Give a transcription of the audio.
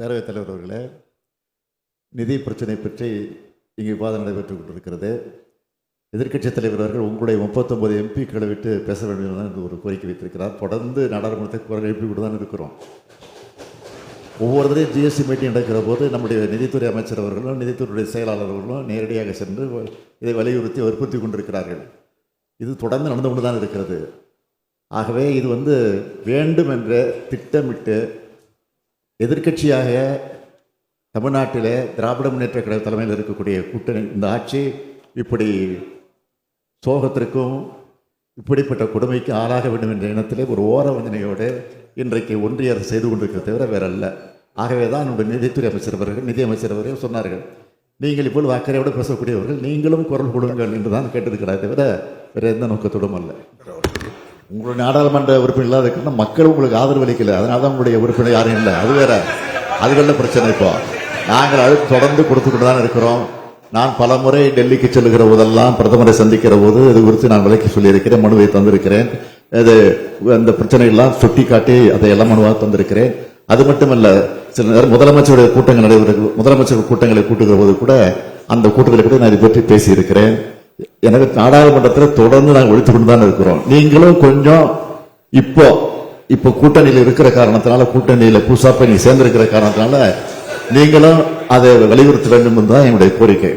பேரவைத் தலைவர் அவர்களே நிதி பிரச்சனை பற்றி இங்கே விவாதம் நடைபெற்றுக் கொண்டிருக்கிறது எதிர்க்கட்சித் தலைவர் அவர்கள் உங்களுடைய முப்பத்தொம்பது எம்பிக்களை விட்டு பேச வேண்டும் என்று ஒரு கோரிக்கை வைத்திருக்கிறார். தொடர்ந்து நாடாளுமன்றத்தை குரல் எழுப்பி கொண்டு தான் இருக்கிறோம். ஒவ்வொரு தடையும் ஜிஎஸ்டி மீட்டிங் நடக்கிற போது நம்முடைய நிதித்துறை அமைச்சர் அவர்களும் நிதித்துறையுடைய செயலாளர் அவர்களும் நேரடியாக சென்று இதை வலியுறுத்தி வற்புறுத்தி கொண்டிருக்கிறார்கள். இது தொடர்ந்து நடந்து கொண்டு தான் இருக்கிறது. ஆகவே இது வந்து வேண்டும் என்ற திட்டமிட்டு எதிர்க்கட்சியாக தமிழ்நாட்டிலே திராவிட முன்னேற்ற கழக தலைமையில் இருக்கக்கூடிய கூட்டணி இந்த ஆட்சி இப்படி சோகத்திற்கும் இப்படிப்பட்ட கொடுமைக்கு ஆளாக வேண்டும் என்ற எண்ணத்திலே ஒரு ஓர வஞ்சனையோடு இன்றைக்கு ஒன்றிய அரசு செய்து கொண்டிருக்கிறது தவிர வேற அல்ல ஆகவே தான் நம்முடைய நிதித்துறை அமைச்சர் அவர்கள் நிதியமைச்சர் அவர்கள் சொன்னார்கள். நீங்கள் இப்போது அக்கறையோடு பேசக்கூடியவர்கள் நீங்களும் குரல் கொடுங்கள் என்று தான் கேட்டிருக்கிறார் தவிர வேறு எந்த நோக்கத்தோடும் அல்ல. உங்களுடைய நாடாளுமன்ற உறுப்பினர் இல்லாத காரணம் மக்கள் உங்களுக்கு ஆதரவு அளிக்கல. அதனால தான் உங்களுடைய உறுப்பினர் யாரும் இல்லை. அது வேற. அதுகளில் பிரச்சனை இப்போ. நாங்கள் அது தொடர்ந்து கொடுத்துக்கிட்டு தான் இருக்கிறோம். நான் பல முறை டெல்லிக்கு செல்லுகிற போதெல்லாம் பிரதமரை சந்திக்கிற போது இது குறித்து நான் விலைக்கு சொல்லியிருக்கிறேன் மனுவை தந்திருக்கிறேன். இது அந்த பிரச்சனையெல்லாம் சுட்டி காட்டி அதை எல்லாம் மனுவாக தந்திருக்கிறேன். அது மட்டுமல்ல சில நேரம் முதலமைச்சருடைய கூட்டங்கள் நடைபெறும் முதலமைச்சர் கூட்டங்களை கூட்டுகிற போது கூட அந்த கூட்டத்தில் கூட நான் இதை பற்றி பேசியிருக்கிறேன். எனவே நாடாளுமன்றத்தில் தொடர்ந்து நாங்கள் ஒழித்து கொண்டு தான் இருக்கிறோம். நீங்களும் கொஞ்சம் இப்போ இப்போ கூட்டணியில் இருக்கிற காரணத்தினால கூட்டணியில் புதுசாக போய் நீங்க சேர்ந்திருக்கிற காரணத்தினால நீங்களும் அதை வலியுறுத்த வேண்டும் என்றுதான் என்னுடைய கோரிக்கை.